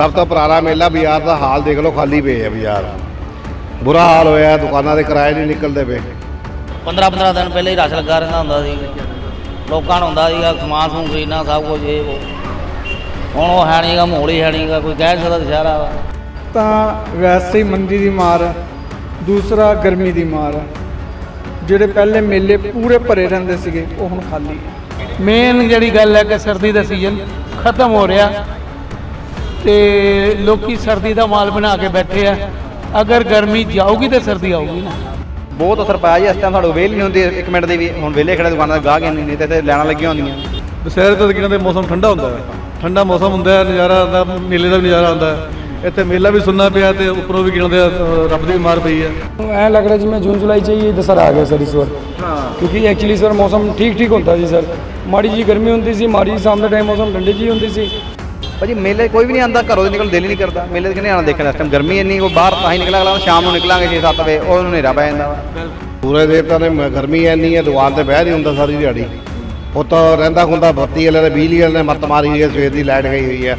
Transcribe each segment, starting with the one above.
ਸਭ ਤੋਂ ਪੁਰਾਣਾ ਮੇਲਾ ਬਾਜ਼ਾਰ ਦਾ ਹਾਲ ਦੇਖ ਲਓ ਖਾਲੀ ਪਏ ਆ ਬਾਜ਼ਾਰ। ਬੁਰਾ ਹਾਲ ਹੋਇਆ ਦੁਕਾਨਾਂ ਦੇ ਕਿਰਾਏ ਨਹੀਂ ਨਿਕਲਦੇ ਪਏ। 15 15 ਦਿਨ ਪਹਿਲੇ ਹੀ ਰਸ਼ ਲੱਗਾ ਰਹਿੰਦਾ ਹੁੰਦਾ ਸੀ। ਲੋਕਾਂ ਨੂੰ ਹੁੰਦਾ ਸੀਗਾ ਸਮਾਨ ਸਮੂਨ ਖਰੀਦਣਾ ਸਭ ਕੁਝ ਇਹ ਉਹ। ਹੁਣ ਉਹ ਹੈ ਨਹੀਂਗਾ ਮਾਹੌਲ ਹੀ ਹੈ ਨਹੀਂਗਾ ਕੋਈ ਕਹਿ ਸਕਦਾ ਦੁਸ਼ਹਿਰਾ ਵਾ। ਤਾਂ ਵੈਸੇ ਹੀ ਮੰਦੀ ਦੀ ਮਾਰ ਦੂਸਰਾ ਗਰਮੀ ਦੀ ਮਾਰ। ਜਿਹੜੇ ਪਹਿਲੇ ਮੇਲੇ ਪੂਰੇ ਭਰੇ ਰਹਿੰਦੇ ਸੀਗੇ ਉਹ ਹੁਣ ਖਾਲੀ। ਮੇਨ ਜਿਹੜੀ ਗੱਲ ਹੈ ਕਿ ਸਰਦੀ ਦਾ ਸੀਜ਼ਨ ਖਤਮ ਹੋ ਰਿਹਾ। ਤੇ ਲੋਕੀ ਸਰਦੀ ਦਾ ਮਾਲ ਬਣਾ ਕੇ ਬੈਠੇ ਆ। ਅਗਰ ਗਰਮੀ ਜਾਊਗੀ ਤੇ ਸਰਦੀ ਆਊਗੀ ਨਾ। ਬਹੁਤ ਅਸਰ ਪਾਇਆ ਜੀ ਇਸ ਟਾਈਮ ਸਾਨੂੰ ਵੇਲ ਨਹੀਂ ਹੁੰਦੀ ਇੱਕ ਮਿੰਟ ਦੀ ਵੀ ਹੁਣ ਵੇਲੇ ਖੜੇ ਦੁਕਾਨਾਂ ਦੇ ਗਾਹਕ ਨਹੀਂ ਨਹੀਂ ਤੇ ਇੱਥੇ ਲੈਣਾ ਲੱਗੀਆਂ ਹੁੰਦੀਆਂ। ਦੁਸਹਿਰੇ ਤੇ ਦਿਨਾਂ ਦੇ ਮੌਸਮ ਠੰਡਾ ਹੁੰਦਾ ਹੈ। ਠੰਡਾ ਮੌਸਮ ਹੁੰਦਾ ਹੈ ਨਜ਼ਾਰਾ ਆਉਂਦਾ ਮੇਲੇ ਦਾ ਵੀ ਨਜ਼ਾਰਾ ਆਉਂਦਾ ਹੈ। ਇੱਥੇ ਮੇਲਾ ਵੀ ਸੁਣਨਾ ਪਿਆ ਤੇ ਉੱਪਰੋਂ ਵੀ ਆ, ਅ, ਰੱਬ ਦੀ ਵੀ ਮਾਰ ਪਈ ਹੈ। ਐ ਲੱਗ ਰਿਹਾ ਜਿਵੇਂ ਜੂਨ ਜੁਲਾਈ ਚ ਹੀ ਦਸਹਰਾ ਆ ਗਿਆ ਸਰ ਇਸ ਵਾਰ। ਕਿਉਂਕਿ ਐਕਚੁਅਲੀ ਸਰ ਮੌਸਮ ਠੀਕ ਠੀਕ ਹੁੰਦਾ ਸੀ ਸਰ। ਮਾੜੀ ਜੀ ਗਰਮੀ ਹੁੰਦੀ ਸੀ ਮਾੜੀ ਜੀ ਸ਼ਾਮ ਦੇ ਟਾਈਮ ਮੌਸਮ ਠੰਡੀ ਜੀ ਹੁੰਦੀ ਸੀ। ਭਾਜੀ ਮੇਲੇ ਕੋਈ ਵੀ ਨਹੀਂ ਆਂਦਾ ਘਰੋਂ ਦੇ ਨਿਕਲ ਦਿਲ ਹੀ ਨਹੀਂ ਕਰਦਾ। ਮੇਲੇ ਤੇ ਕਿਹਨੇ ਆਣਾ ਦੇਖਣ ਇਸ ਟਾਈਮ ਗਰਮੀ ਇੰਨੀ ਉਹ ਬਾਹਰ ਤਾਂ ਹੀ ਨਿਕਲਾ ਅਗਲਾ ਸ਼ਾਮ ਨੂੰ ਨਿਕਲਾਂਗੇ 6-7 ਵਜੇ ਉਹ ਹਨੇਰਾ ਪੈ ਜਾਂਦਾ ਵਾ। ਪੂਰੇ ਦੇਵਤਾ ਨੇ ਮ- ਗਰਮੀ ਐਨੀ ਹੈ ਦੁਕਾਨ ਤੇ ਬਹਿ ਨਹੀਂ ਹੁੰਦਾ ਸਾਰੀ ਦਿਹਾੜੀ। ਉਹ ਤਾਂ ਰਹਿੰਦਾ ਹੁੰਦਾ ਬੱਤੀ ਵਾਲੇ ਨੇ ਬਿਜਲੀ ਵਾਲੇ ਨੇ ਮੱਤ ਮਾਰੀ ਹੋਈ ਹੈ ਸਵੇਰ ਦੀ ਲਾਈਟ ਗਈ ਹੋਈ ਹੈ।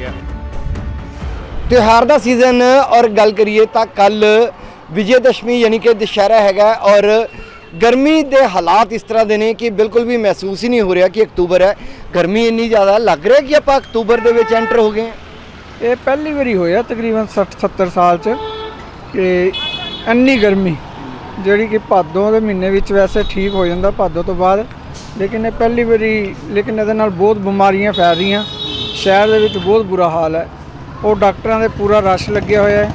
ਤਿਉਹਾਰ ਦਾ ਸੀਜ਼ਨ ਔਰ ਗੱਲ ਕਰੀਏ ਤਾਂ ਕੱਲ ਵਿਜੇ ਦਸ਼ਮੀ ਯਾਨੀ ਕਿ ਦੁਸ਼ਹਿਰਾ ਹੈਗਾ ਔਰ ਗਰਮੀ ਦੇ ਹਾਲਾਤ ਇਸ ਤਰ੍ਹਾਂ ਦੇ ਨੇ ਕਿ ਬਿਲਕੁਲ ਵੀ ਮਹਿਸੂਸ ਹੀ ਨਹੀਂ ਹੋ ਰਿਹਾ ਕਿ ਅਕਤੂਬਰ ਹੈ। ਗਰਮੀ ਇੰਨੀ ਜ਼ਿਆਦਾ ਲੱਗ ਰਿਹਾ ਕਿ ਆਪਾਂ ਅਕਤੂਬਰ ਦੇ ਵਿੱਚ ਐਂਟਰ ਹੋ ਗਏ ਹਾਂ। ਇਹ ਪਹਿਲੀ ਵਾਰੀ ਹੋਇਆ ਤਕਰੀਬਨ 60 70 ਸਾਲ ਚ ਕਿ ਇੰਨੀ ਗਰਮੀ, ਜਿਹੜੀ ਕਿ ਭਾਦੋਂ ਦੇ ਮਹੀਨੇ ਵਿੱਚ ਵੈਸੇ ਠੀਕ ਹੋ ਜਾਂਦਾ ਭਾਦੋਂ ਤੋਂ ਬਾਅਦ, ਲੇਕਿਨ ਇਹ ਪਹਿਲੀ ਵਾਰੀ, ਲੇਕਿਨ ਇਹਦੇ ਨਾਲ ਬਹੁਤ ਬਿਮਾਰੀਆਂ ਫੈਲ ਰਹੀਆਂ। ਸ਼ਹਿਰ ਦੇ ਵਿੱਚ ਬਹੁਤ ਬੁਰਾ ਹਾਲ ਹੈ। ਉਹ ਡਾਕਟਰਾਂ ਦੇ ਪੂਰਾ ਰਸ਼ ਲੱਗਿਆ ਹੋਇਆ ਹੈ।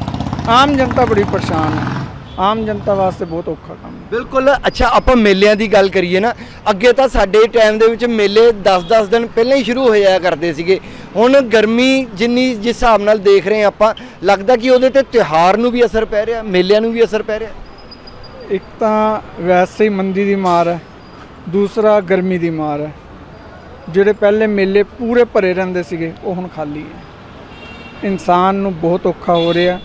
ਆਮ ਜਨਤਾ ਬੜੀ ਪਰੇਸ਼ਾਨ ਹੈ। ਆਮ ਜਨਤਾ ਵਾਸਤੇ ਬਹੁਤ ਔਖਾ ਕੰਮ ਹੈ। ਬਿਲਕੁਲ। ਅੱਛਾ ਆਪਾਂ ਮੇਲਿਆਂ ਦੀ ਗੱਲ ਕਰੀਏ ਨਾ ਅੱਗੇ ਤਾਂ ਸਾਡੇ ਟਾਈਮ ਦੇ ਵਿੱਚ ਮੇਲੇ 10-10 ਦਿਨ ਪਹਿਲਾਂ ਹੀ ਸ਼ੁਰੂ ਹੋ ਜਾਇਆ ਕਰਦੇ ਸੀਗੇ। ਹੁਣ ਗਰਮੀ ਜਿੰਨੀ ਜਿਸ ਹਿਸਾਬ ਨਾਲ ਦੇਖ ਰਹੇ ਆਪਾਂ ਲੱਗਦਾ ਕਿ ਉਹਦੇ ਤੇ ਤਿਉਹਾਰ ਨੂੰ ਵੀ ਅਸਰ ਪੈ ਰਿਹਾ ਮੇਲਿਆਂ ਨੂੰ ਵੀ ਅਸਰ ਪੈ ਰਿਹਾ। ਇੱਕ ਤਾਂ ਵੈਸੇ ਹੀ ਮੰਦੀ ਦੀ ਮਾਰ ਹੈ ਦੂਸਰਾ ਗਰਮੀ ਦੀ ਮਾਰ ਹੈ। ਜਿਹੜੇ ਪਹਿਲੇ ਮੇਲੇ ਪੂਰੇ ਭਰੇ ਰਹਿੰਦੇ ਸੀਗੇ ਉਹ ਹੁਣ ਖਾਲੀ ਹੈ। ਇਨਸਾਨ ਨੂੰ ਬਹੁਤ ਔਖਾ ਹੋ ਰਿਹਾ।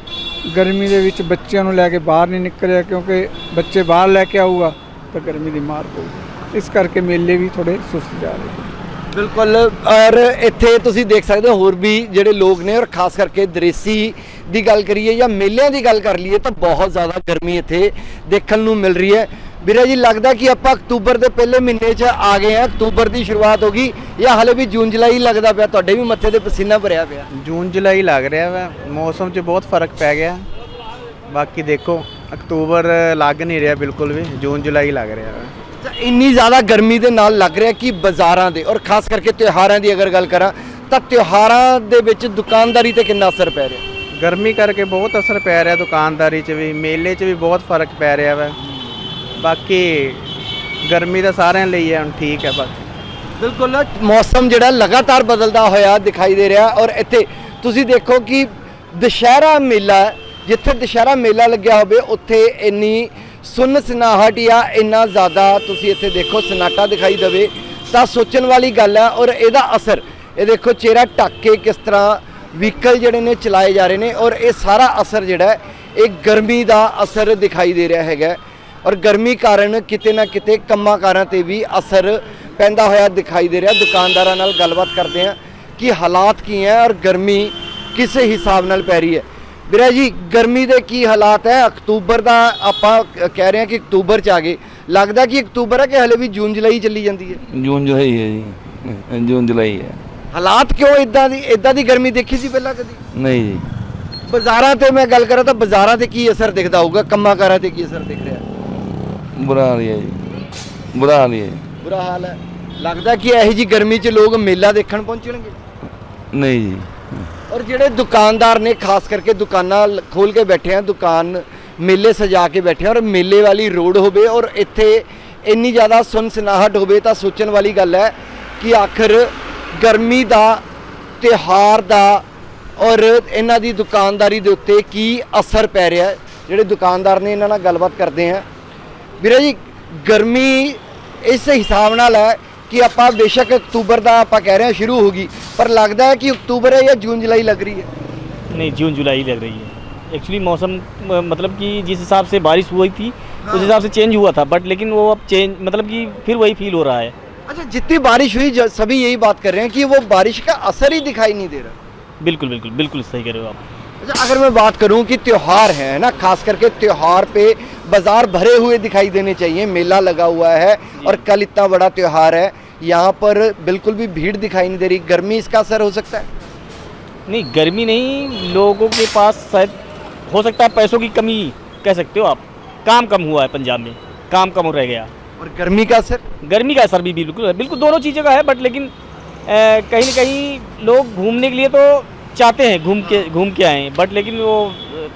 ਗਰਮੀ ਦੇ ਵਿੱਚ ਬੱਚਿਆਂ ਨੂੰ ਲੈ ਕੇ ਬਾਹਰ ਨਹੀਂ ਨਿਕਲ ਰਿਹਾ ਕਿਉਂਕਿ ਬੱਚੇ ਬਾਹਰ ਲੈ ਕੇ ਆਊਗਾ ਤਾਂ ਗਰਮੀ ਦੀ ਮਾਰ ਪਊਗੀ। ਇਸ ਕਰਕੇ ਮੇਲੇ ਵੀ ਥੋੜੇ ਸੁਸਤ ਜਾ ਰਹੇ ਨੇ। ਬਿਲਕੁਲ, ਔਰ ਇੱਥੇ ਤੁਸੀਂ ਦੇਖ ਸਕਦੇ ਹੋ ਹੋਰ ਵੀ ਜਿਹੜੇ ਲੋਕ ਨੇ, ਔਰ ਖਾਸ ਕਰਕੇ ਦ੍ਰੇਸੀ ਦੀ ਗੱਲ ਕਰੀਏ ਜਾਂ ਮੇਲਿਆਂ ਦੀ ਗੱਲ ਕਰ ਲਈਏ ਤਾਂ ਬਹੁਤ ਜ਼ਿਆਦਾ ਗਰਮੀ ਇੱਥੇ ਦੇਖਣ ਨੂੰ ਮਿਲ ਰਹੀ ਹੈ। ਵੀਰੇ ਜੀ ਲੱਗਦਾ ਕਿ ਆਪਾਂ ਅਕਤੂਬਰ ਦੇ ਪਹਿਲੇ ਮਹੀਨੇ 'ਚ ਆ ਗਏ ਆ ਅਕਤੂਬਰ ਦੀ ਸ਼ੁਰੂਆਤ ਹੋ ਗਈ ਜਾਂ ਹਲੇ ਵੀ ਜੂਨ ਜੁਲਾਈ ਲੱਗਦਾ ਪਿਆ? ਤੁਹਾਡੇ ਵੀ ਮੱਥੇ ਤੇ ਪਸੀਨਾ ਭਰਿਆ ਪਿਆ। ਜੂਨ ਜੁਲਾਈ ਲੱਗ ਰਿਹਾ ਵਾ। ਮੌਸਮ 'ਚ ਬਹੁਤ ਫ਼ਰਕ ਪੈ ਗਿਆ। ਬਾਕੀ ਦੇਖੋ ਅਕਤੂਬਰ ਲੱਗ ਨਹੀਂ ਰਿਹਾ ਬਿਲਕੁਲ ਵੀ। ਜੂਨ ਜੁਲਾਈ ਲੱਗ ਰਿਹਾ ਵਾ। ਤਾਂ ਇੰਨੀ ਜ਼ਿਆਦਾ ਗਰਮੀ ਦੇ ਨਾਲ ਲੱਗ ਰਿਹਾ ਕਿ ਬਾਜ਼ਾਰਾਂ ਦੇ ਔਰ ਖਾਸ ਕਰਕੇ ਤਿਉਹਾਰਾਂ ਦੀ ਅਗਰ ਗੱਲ ਕਰਾਂ ਤਾਂ ਤਿਉਹਾਰਾਂ ਦੇ ਵਿੱਚ ਦੁਕਾਨਦਾਰੀ ਤੇ ਕਿੰਨਾ ਅਸਰ ਪੈ ਰਿਹਾ? ਗਰਮੀ ਕਰਕੇ ਬਹੁਤ ਅਸਰ ਪੈ ਰਿਹਾ ਦੁਕਾਨਦਾਰੀ 'ਚ ਵੀ। ਮੇਲੇ 'ਚ ਵੀ ਬਹੁਤ ਫ਼ਰਕ ਪੈ ਰਿਹਾ ਵਾ। ਬਾਕੀ ਗਰਮੀ ਤਾਂ ਸਾਰਿਆਂ ਲਈ ਹੈ, ਹੁਣ ਠੀਕ ਹੈ ਬਾਕੀ ਬਿਲਕੁਲ, ਮੌਸਮ ਜਿਹੜਾ ਲਗਾਤਾਰ ਬਦਲਦਾ ਹੋਇਆ ਦਿਖਾਈ ਦੇ ਰਿਹਾ ਔਰ ਇੱਥੇ ਤੁਸੀਂ ਦੇਖੋ ਕਿ ਦੁਸ਼ਹਿਰਾ ਮੇਲਾ, ਜਿੱਥੇ ਦੁਸ਼ਹਿਰਾ ਮੇਲਾ ਲੱਗਿਆ ਹੋਵੇ, ਉੱਥੇ ਇੰਨੀ ਸੁੰਨ ਸਨਾਹਟ ਜਾਂ ਇੰਨਾ ਜ਼ਿਆਦਾ ਤੁਸੀਂ ਇੱਥੇ ਦੇਖੋ ਸਨਾਟਾ ਦਿਖਾਈ ਦੇਵੇ, ਤਾਂ ਸੋਚਣ ਵਾਲੀ ਗੱਲ ਹੈ ਔਰ ਇਹਦਾ ਅਸਰ, ਇਹ ਦੇਖੋ ਚਿਹਰਾ ਢੱਕ ਕੇ ਕਿਸ ਤਰ੍ਹਾਂ ਵਹੀਕਲ ਜਿਹੜੇ ਨੇ ਚਲਾਏ ਜਾ ਰਹੇ ਨੇ ਔਰ ਇਹ ਸਾਰਾ ਅਸਰ ਜਿਹੜਾ ਇਹ ਗਰਮੀ ਦਾ ਅਸਰ ਦਿਖਾਈ ਦੇ ਰਿਹਾ ਹੈਗਾ। ਔਰ ਗਰਮੀ ਕਾਰਨ ਕਿਤੇ ਨਾ ਕਿਤੇ ਕੰਮਾਂ ਕਾਰਾਂ ਤੇ ਵੀ ਅਸਰ ਪੈਂਦਾ ਹੋਇਆ ਦਿਖਾਈ ਦੇ ਰਿਹਾ। ਦੁਕਾਨਦਾਰਾਂ ਨਾਲ ਗੱਲਬਾਤ ਕਰਦੇ ਹਾਂ ਕਿ ਹਾਲਾਤ ਕੀ ਹੈ ਔਰ ਗਰਮੀ ਕਿਸ ਹਿਸਾਬ ਨਾਲ ਪੈ ਰਹੀ ਹੈ। ਵੀਰਾ ਜੀ ਗਰਮੀ ਦੇ ਕੀ ਹਾਲਾਤ ਹੈ? ਅਕਤੂਬਰ ਦਾ ਆਪਾਂ ਕਹਿ ਰਹੇ ਹਾਂ ਕਿ ਅਕਤੂਬਰ ਚ ਆ ਗਏ। ਲੱਗਦਾ ਕਿ ਅਕਤੂਬਰ ਹੈ ਕਿ ਹਲੇ ਵੀ ਜੂਨ ਜੁਲਾਈ ਚੱਲੀ ਜਾਂਦੀ ਹੈ? ਜੂਨ ਜੁਲਾਈ ਹੈ ਜੀ। ਜੂਨ ਜੁਲਾਈ ਹੈ। ਹਾਲਾਤ ਕਿਉਂ ਇਦਾਂ ਦੀ ਇਦਾਂ ਦੀ ਗਰਮੀ ਦੇਖੀ ਸੀ ਪਹਿਲਾਂ ਕਦੀ? ਨਹੀਂ ਜੀ। ਬਾਜ਼ਾਰਾਂ ਤੇ ਮੈਂ ਗੱਲ ਕਰਾਂ ਤਾਂ ਬਾਜ਼ਾਰਾਂ ਤੇ ਕੀ ਅਸਰ ਦਿਖਦਾ ਹੋਊਗਾ? ਕੰਮਾਂ ਕਾਰਾਂ ਤੇ ਕੀ ਅਸਰ ਦਿਖ ਰਿਹਾ? ਬੁਰਾ ਹਾਲ ਹੀ ਹੈ ਜੀ। ਬੁਰਾ ਹਾਲ ਹੀ ਹੈ ਬੁਰਾ ਹਾਲ ਹੈ। ਲੱਗਦਾ ਕਿ ਇਹੋ ਜੀ ਗਰਮੀ 'ਚ ਲੋਕ ਮੇਲਾ ਦੇਖਣ ਪਹੁੰਚਣਗੇ ਨਹੀਂ ਜੀ। ਔਰ ਜਿਹੜੇ ਦੁਕਾਨਦਾਰ ਨੇ ਖਾਸ ਕਰਕੇ ਦੁਕਾਨਾਂ ਖੋਲ ਕੇ ਬੈਠੇ ਆ ਦੁਕਾਨ ਮੇਲੇ ਸਜਾ ਕੇ ਬੈਠੇ ਆ ਔਰ ਮੇਲੇ ਵਾਲੀ ਰੋਡ ਹੋਵੇ ਔਰ ਇੱਥੇ ਇੰਨੀ ਜ਼ਿਆਦਾ ਸੁਨਸਨਾਹਟ ਹੋਵੇ ਤਾਂ ਸੋਚਣ ਵਾਲੀ ਗੱਲ ਹੈ ਕਿ ਆਖਰ ਗਰਮੀ ਦਾ ਤਿਉਹਾਰ ਦਾ ਔਰ ਇਹਨਾਂ ਦੀ ਦੁਕਾਨਦਾਰੀ ਦੇ ਉੱਤੇ ਕੀ ਅਸਰ ਪੈ ਰਿਹਾ ਹੈ। ਜਿਹੜੇ ਦੁਕਾਨਦਾਰ ਨੇ ਇਹਨਾਂ ਨਾਲ ਗੱਲਬਾਤ ਕਰਦੇ ਆ ਵੀਰੇ ਜੀ ਗਰਮੀ ਇਸ ਹਿਸਾਬ ਨਾਲ ਹੈ ਕਿ ਆਪਾਂ ਬੇਸ਼ੱਕ ਅਕਤੂਬਰ ਦਾ ਆਪਾਂ ਕਹਿ ਰਹੇ ਹਾਂ ਸ਼ੁਰੂ ਹੋ ਗਈ ਪਰ ਲੱਗਦਾ ਹੈ ਕਿ ਅਕਤੂਬਰ ਹੈ ਜਾਂ ਜੂਨ ਜੁਲਾਈ ਲੱਗ ਰਹੀ ਹੈ नहीं जून जुलाई लग रही है एक्चुअली मौसम अ, मतलब कि जिस हिसाब से बारिश हुई थी उस हिसाब से चेंज हुआ था बट लेकिन वो अब चेंज मतलब कि फिर वही फील हो रहा है अच्छा जितनी बारिश हुई ज- सभी यही बात कर रहे हैं कि वो बारिश का असर ही दिखाई नहीं दे रहा बिल्कुल बिल्कुल बिल्कुल सही कह रहे हो आप अच्छा अगर मैं बात करूँ कि त्यौहार है ना खास करके त्यौहार पे बाज़ार भरे हुए दिखाई देने चाहिए मेला लगा हुआ है और कल इतना बड़ा त्यौहार है यहाँ पर बिल्कुल भी भीड़ दिखाई नहीं दे रही गर्मी इसका असर हो सकता है? नहीं गर्मी नहीं लोगों के पास शायद हो सकता है पैसों की कमी कह सकते हो आप। काम कम हुआ है पंजाब में काम कम रह गया। और गर्मी का असर? गर्मी का असर भी बिल्कुल है बिल्कुल दोनों चीज़ों का है बट लेकिन कहीं ना कहीं लोग घूमने के लिए तो चाहते हैं घूम के घूम के आए बट लेकिन वो अ,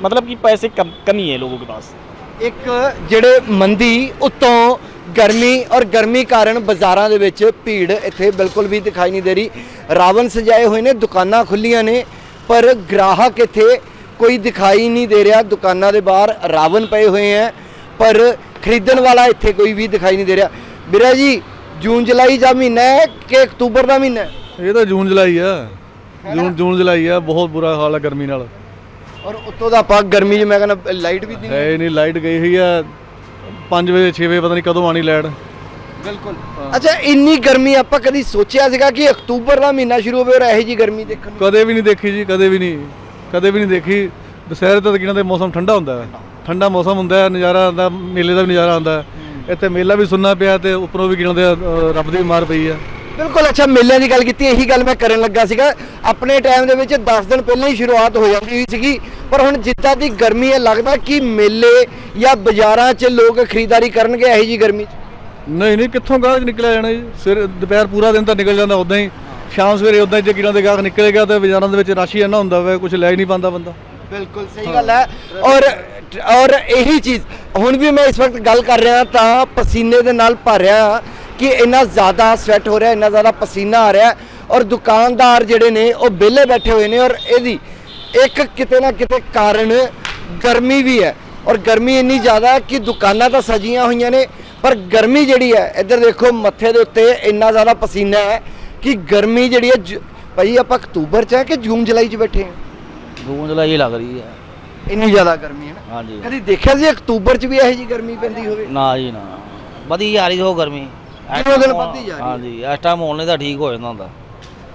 मतलब कि पैसे कम कमी है लोगों के पास ਇੱਕ ਜਿਹੜੇ ਮੰਦੀ ਉਤੋਂ ਗਰਮੀ ਔਰ ਗਰਮੀ ਕਾਰਨ ਬਾਜ਼ਾਰਾਂ ਦੇ ਵਿੱਚ ਭੀੜ ਇੱਥੇ ਬਿਲਕੁਲ ਵੀ ਦਿਖਾਈ ਨਹੀਂ ਦੇ ਰਹੀ ਰਾਵਣ ਸਜਾਏ ਹੋਏ ਨੇ ਦੁਕਾਨਾਂ ਖੁੱਲੀਆਂ ਨੇ ਪਰ ਗ੍ਰਾਹਕ ਇੱਥੇ ਕੋਈ ਦਿਖਾਈ ਨਹੀਂ ਦੇ ਰਿਹਾ ਦੁਕਾਨਾਂ ਦੇ ਬਾਹਰ ਰਾਵਣ ਪਏ ਹੋਏ ਹੈ ਪਰ ਖਰੀਦਣ ਵਾਲਾ ਇੱਥੇ ਕੋਈ ਵੀ ਦਿਖਾਈ ਨਹੀਂ ਦੇ ਰਿਹਾ ਵੀਰਾ ਜੀ ਜੂਨ ਜੁਲਾਈ ਦਾ ਮਹੀਨਾ ਹੈ ਕਿ ਅਕਤੂਬਰ ਦਾ ਮਹੀਨਾ ਹੈ ਇਹ ਤਾਂ ਜੂਨ ਜੁਲਾਈ ਆ ਜੂਨ ਜੂਨ ਜੁਲਾਈ ਆ ਬਹੁਤ ਬੁਰਾ ਹਾਲ ਆ ਗਰਮੀ ਨਾਲ। ਔਰ ਉੱਤੋਂ ਦਾ ਆਪਾਂ ਗਰਮੀ 'ਚ ਮੈਂ ਕਹਿੰਦਾ ਲਾਈਟ ਵੀ ਨਹੀਂ ਹੈ ਨਹੀਂ ਲਾਈਟ ਗਈ ਹੋਈ ਆ। 5 ਵਜੇ 6 ਵਜੇ ਪਤਾ ਨਹੀਂ ਕਦੋਂ ਆਣੀ ਲਾਈਟ ਬਿਲਕੁਲ। ਅੱਛਾ ਇੰਨੀ ਗਰਮੀ ਆਪਾਂ ਕਦੀ ਸੋਚਿਆ ਸੀਗਾ ਕਿ ਅਕਤੂਬਰ ਦਾ ਮਹੀਨਾ ਸ਼ੁਰੂ ਹੋਵੇ ਔਰ ਇਹੋ ਜੀ ਗਰਮੀ ਦੇਖਣ ਨੂੰ? ਕਦੇ ਵੀ ਨਹੀਂ ਦੇਖੀ ਜੀ ਕਦੇ ਵੀ ਨਹੀਂ। ਕਦੇ ਵੀ ਨਹੀਂ ਦੇਖੀ। ਦੁਸਹਿਰੇ ਤੇ ਤਕੀਨਾਂ ਦੇ ਮੌਸਮ ਠੰਡਾ ਹੁੰਦਾ ਹੈ। ਠੰਡਾ ਮੌਸਮ ਹੁੰਦਾ ਹੈ ਨਜ਼ਾਰਾ ਆਉਂਦਾ ਮੇਲੇ ਦਾ ਵੀ ਨਜ਼ਾਰਾ ਆਉਂਦਾ ਹੈ। ਇੱਥੇ ਮੇਲਾ ਵੀ ਸੁਣਨਾ ਪਿਆ ਤੇ ਉੱਪਰੋਂ ਵੀ ਦੇ ਅ, ਰੱਬ ਦੀ ਮਾਰ ਪਈ ਆ। ਬਿਲਕੁਲ ਅੱਛਾ ਮੇਲਿਆਂ ਦੀ ਗੱਲ ਕੀਤੀ ਇਹੀ ਗੱਲ ਮੈਂ ਕਰਨ ਲੱਗਾ ਸੀਗਾ। ਆਪਣੇ ਟਾਈਮ ਦੇ ਵਿੱਚ 10 ਦਿਨ ਪਹਿਲਾਂ ਹੀ ਸ਼ੁਰੂਆਤ ਹੋ ਜਾਂਦੀ ਸੀਗੀ ਪਰ ਹੁਣ ਜਿੱਦਾਂ ਦੀ ਗਰਮੀ ਹੈ ਲੱਗਦਾ ਕਿ ਮੇਲੇ ਜਾਂ ਬਾਜ਼ਾਰਾਂ 'ਚ ਲੋਕ ਖਰੀਦਦਾਰੀ ਕਰਨਗੇ ਇਹੋ ਜੀ ਗਰਮੀ 'ਚ? ਨਹੀਂ ਨਹੀਂ ਕਿੱਥੋਂ ਗਾਹਕ ਨਿਕਲਿਆ ਜਾਣਾ ਜੀ? ਸਵੇਰ ਦੁਪਹਿਰ ਪੂਰਾ ਦਿਨ ਤਾਂ ਨਿਕਲ ਜਾਂਦਾ ਉਦਾਂ ਹੀ। ਸ਼ਾਮ ਸਵੇਰੇ ਉਦਾਂ ਹੀ ਕਿਨਾਂ ਦੇ ਗਾਹਕ ਨਿਕਲੇਗਾ ਤਾਂ ਬਾਜ਼ਾਰਾਂ ਦੇ ਵਿੱਚ ਰਸ਼ ਹੀ ਇੰਨਾ ਹੁੰਦਾ ਵਾ ਕੁਝ ਲੈ ਹੀ ਨਹੀਂ ਪਾਉਂਦਾ ਬੰਦਾ। ਬਿਲਕੁਲ ਸਹੀ ਗੱਲ ਹੈ। ਔਰ ਔਰ ਇਹੀ ਚੀਜ਼ ਹੁਣ ਵੀ ਮੈਂ ਇਸ ਵਕਤ ਗੱਲ ਕਰ ਰਿਹਾ ਤਾਂ ਪਸੀਨੇ ਦੇ ਨਾਲ ਭਰ ਰਿਹਾ। ਕਿ ਇੰਨਾ ਜ਼ਿਆਦਾ ਸਵੈਟ ਹੋ ਰਿਹਾ ਇੰਨਾ ਜ਼ਿਆਦਾ ਪਸੀਨਾ ਆ ਰਿਹਾ ਔਰ ਦੁਕਾਨਦਾਰ ਜਿਹੜੇ ਨੇ ਉਹ ਵਿਹਲੇ ਬੈਠੇ ਹੋਏ ਨੇ ਔਰ ਇਹਦੀ ਇੱਕ ਕਿਤੇ ਨਾ ਕਿਤੇ ਕਾਰਨ ਗਰਮੀ ਵੀ ਹੈ ਔਰ ਗਰਮੀ ਇੰਨੀ ਜ਼ਿਆਦਾ ਹੈ ਕਿ ਦੁਕਾਨਾਂ ਤਾਂ ਸਜੀਆਂ ਹੋਈਆਂ ਨੇ ਪਰ ਗਰਮੀ ਜਿਹੜੀ ਹੈ ਇੱਧਰ ਦੇਖੋ ਮੱਥੇ ਦੇ ਉੱਤੇ ਇੰਨਾ ਜ਼ਿਆਦਾ ਪਸੀਨਾ ਹੈ ਕਿ ਗਰਮੀ ਜਿਹੜੀ ਹੈ ਭਾਈ ਆਪਾਂ ਅਕਤੂਬਰ 'ਚ ਹੈ ਕਿ ਜੂਨ ਜੁਲਾਈ 'ਚ ਬੈਠੇ ਹਾਂ? ਜੂਨ ਜੁਲਾਈ ਲੱਗ ਰਹੀ ਹੈ। ਇੰਨੀ ਜ਼ਿਆਦਾ ਗਰਮੀ ਹੈ ਨਾ? ਹਾਂਜੀ। ਕਦੀ ਦੇਖਿਆ ਸੀ ਅਕਤੂਬਰ 'ਚ ਵੀ ਇਹੋ ਜੀ ਗਰਮੀ ਪੈਂਦੀ ਹੋਵੇ? ਨਾ ਜੀ ਨਾ। ਵਧੀ ਜਾ ਰਹੀ ਉਹ ਗਰਮੀ। ਦਿਨੋਂ ਦਿਨ ਵੱਧਦੀ ਜਾ ਰਹੀ ਹੈ। ਹਾਂਜੀ ਇਸ ਟਾਈਮ ਹੋਣ ਤਾਂ ਠੀਕ ਹੋ ਜਾਂਦਾ ਹੁੰਦਾ।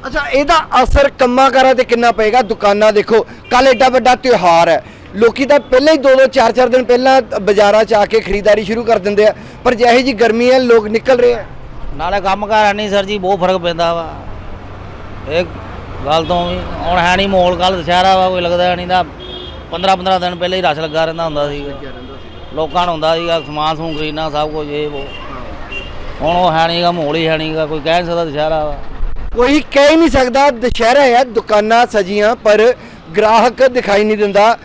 ਅੱਛਾ ਇਹਦਾ ਅਸਰ ਕੰਮਾਂ ਤੇ ਕਿੰਨਾ ਪਏਗਾ? ਦੁਕਾਨਾਂ ਦੇਖੋ ਕੱਲ ਐਡਾ ਵੱਡਾ ਤਿਉਹਾਰ ਹੈ। ਲੋਕੀ ਤਾਂ ਪਹਿਲਾਂ ਹੀ 2-2 4-4 ਦਿਨ ਪਹਿਲਾਂ ਬਾਜ਼ਾਰਾਂ 'ਚ ਆ ਕੇ ਖਰੀਦਦਾਰੀ ਸ਼ੁਰੂ ਕਰ ਦਿੰਦੇ ਆ। ਪਰ ਜਿਹੇ ਜੀ ਗਰਮੀ ਹੈ ਲੋਕ ਨਿਕਲ ਰਹੇ ਆ। ਨਾਲੇ ਕੰਮ ਕਾਰ ਨਹੀਂ ਸਰ ਜੀ ਬਹੁਤ ਫ਼ਰਕ ਪੈਂਦਾ ਵਾ। ਇਹ ਗੱਲ ਤੋਂ ਵੀ ਹੁਣ ਹੈ ਨਹੀਂ ਮਾਹੌਲ ਕੱਲ ਦੁਸ਼ਹਿਰਾ ਵਾ ਕੋਈ ਲੱਗਦਾ ਨਹੀਂ ਤਾਂ 15 15 ਦਿਨ ਪਹਿਲਾਂ ਹੀ ਰਸ਼ ਲੱਗਾ ਰਹਿੰਦਾ ਹੁੰਦਾ ਸੀ। ਲੋਕਾਂ ਨੂੰ ਹੁੰਦਾ ਸੀਗਾ ਸਮਾਨ ਸਮੂਨ ਖਰੀਦਣਾ ਸਭ ਕੁਝ ਇਹ ਉਹ ਹੁਣ ਉਹ ਹੈ ਨਹੀਂਗਾ ਮਾਹੌਲ ਹੀ ਹੈ ਨਹੀਂਗਾ ਕੋਈ ਕਹਿ ਨਹੀਂ ਸਕਦਾ ਦੁਸ਼ਹਿਰਾ ਵਾ। ਕੋਈ ਕਹਿ ਹੀ ਨਹੀਂ ਸਕਦਾ ਦੁਸ਼ਹਿਰਾ ਹੈ, ਦੁਕਾਨਾਂ ਸਜੀਆਂ, ਪਰ ਗ੍ਰਾਹਕ ਦਿਖਾਈ ਨਹੀਂ ਦਿੰਦਾ।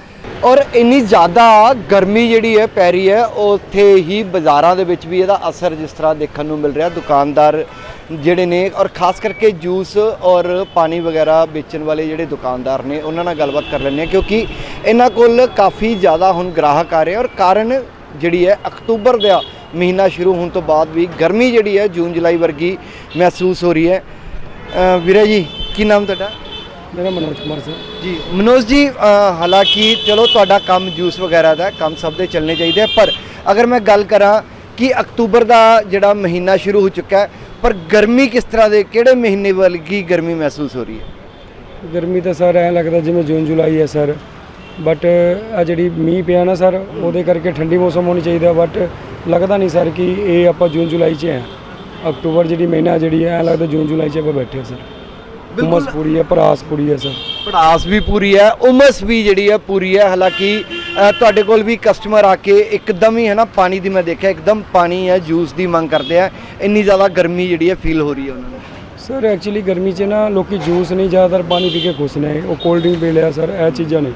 ਔਰ ਇੰਨੀ ਜ਼ਿਆਦਾ ਗਰਮੀ ਜਿਹੜੀ ਹੈ, ਪੈ ਰਹੀ ਹੈ, ਉੱਥੇ ਹੀ ਬਾਜ਼ਾਰਾਂ ਦੇ ਵਿੱਚ ਵੀ ਇਹਦਾ ਅਸਰ ਜਿਸ ਤਰ੍ਹਾਂ ਦੇਖਣ ਨੂੰ ਮਿਲ ਰਿਹਾ, ਦੁਕਾਨਦਾਰ ਜਿਹੜੇ ਨੇ, ਔਰ ਖਾਸ ਕਰਕੇ ਜੂਸ ਔਰ ਪਾਣੀ ਵਗੈਰਾ ਵੇਚਣ ਵਾਲੇ ਜਿਹੜੇ ਦੁਕਾਨਦਾਰ ਨੇ, ਉਹਨਾਂ ਨਾਲ ਗੱਲਬਾਤ ਕਰ ਲੈਂਦੇ ਹਾਂ, ਕਿਉਂਕਿ ਇਹਨਾਂ ਕੋਲ ਕਾਫੀ ਜ਼ਿਆਦਾ ਹੁਣ ਗ੍ਰਾਹਕ ਆ ਰਹੇ ਔਰ ਕਾਰਨ ਜਿਹੜੀ ਹੈ, ਅਕਤੂਬਰ ਦਾ ਮਹੀਨਾ ਸ਼ੁਰੂ ਹੋਣ ਤੋਂ ਬਾਅਦ ਵੀ ਗਰਮੀ ਜਿਹੜੀ ਹੈ ਜੂਨ ਜੁਲਾਈ ਵਰਗੀ ਮਹਿਸੂਸ ਹੋ ਰਹੀ ਹੈ। ਵੀਰੇ ਜੀ ਕੀ ਨਾਮ ਤੁਹਾਡਾ? ਮੇਰਾ ਮਨੋਜ ਕੁਮਾਰ ਸਰ। ਜੀ ਮਨੋਜ ਜੀ ਹਾਲਾਂਕਿ ਚਲੋ ਤੁਹਾਡਾ ਕੰਮ ਜੂਸ ਵਗੈਰਾ ਦਾ ਕੰਮ ਸਭ ਦੇ ਚੱਲਣੇ ਚਾਹੀਦੇ ਪਰ ਅਗਰ ਮੈਂ ਗੱਲ ਕਰਾਂ ਕਿ ਅਕਤੂਬਰ ਦਾ ਜਿਹੜਾ ਮਹੀਨਾ ਸ਼ੁਰੂ ਹੋ ਚੁੱਕਾ ਹੈ ਪਰ ਗਰਮੀ ਕਿਸ ਤਰ੍ਹਾਂ ਦੇ ਕਿਹੜੇ ਮਹੀਨੇ ਵਰਗੀ ਗਰਮੀ ਮਹਿਸੂਸ ਹੋ ਰਹੀ ਹੈ? ਗਰਮੀ ਤਾਂ ਸਰ ਐਂ ਲੱਗਦਾ ਜਿਵੇਂ ਜੂਨ ਜੁਲਾਈ ਹੈ ਸਰ ਬਟ ਆ ਜਿਹੜੀ ਮੀਂਹ ਪਿਆ ਨਾ ਸਰ ਉਹਦੇ ਕਰਕੇ ਠੰਡੀ ਮੌਸਮ ਹੋਣੀ ਚਾਹੀਦਾ ਬਟ ਲੱਗਦਾ ਨਹੀਂ ਸਰ ਕਿ ਇਹ ਆਪਾਂ ਜੂਨ ਜੁਲਾਈ 'ਚ ਹੈ। ਅਕਤੂਬਰ ਜਿਹੜੀ ਮਹੀਨਾ ਜਿਹੜੀ ਹੈ ਐਂ ਲੱਗਦਾ ਜੂਨ ਜੁਲਾਈ 'ਚ ਆਪਾਂ ਬੈਠੇ ਹਾਂ ਸਰ। ਉਮਸ ਪੂਰੀ ਹੈ ਭੜਾਸ ਪੂਰੀ ਹੈ ਸਰ। ਪੜਾਸ ਵੀ ਪੂਰੀ ਹੈ ਉਮਸ ਵੀ ਜਿਹੜੀ ਹੈ ਪੂਰੀ ਹੈ। ਹਾਲਾਂਕਿ ਅ, ਤੁਹਾਡੇ ਕੋਲ ਵੀ ਕਸਟਮਰ ਆ ਕੇ ਇੱਕਦਮ ਹੀ ਹੈ ਨਾ ਪਾਣੀ ਦੀ ਮੈਂ ਦੇਖਿਆ ਇੱਕਦਮ ਪਾਣੀ ਹੈ ਜੂਸ ਦੀ ਮੰਗ ਕਰਦੇ ਆ। ਇੰਨੀ ਜ਼ਿਆਦਾ ਗਰਮੀ ਜਿਹੜੀ ਹੈ ਫੀਲ ਹੋ ਰਹੀ ਹੈ ਉਹਨਾਂ ਨੂੰ। ਸਰ ਐਕਚੁਅਲੀ ਗਰਮੀ 'ਚ ਨਾ ਲੋਕੀ ਜੂਸ ਨਹੀਂ ਜ਼ਿਆਦਾਤਰ ਪਾਣੀ ਪੀ ਕੇ ਖੁਸ਼ ਨੇ। ਉਹ ਕੋਲਡ ਡਰਿੰਕ ਪੀ ਲਿਆ ਸਰ ਇਹ ਚੀਜ਼ਾਂ ਨੇ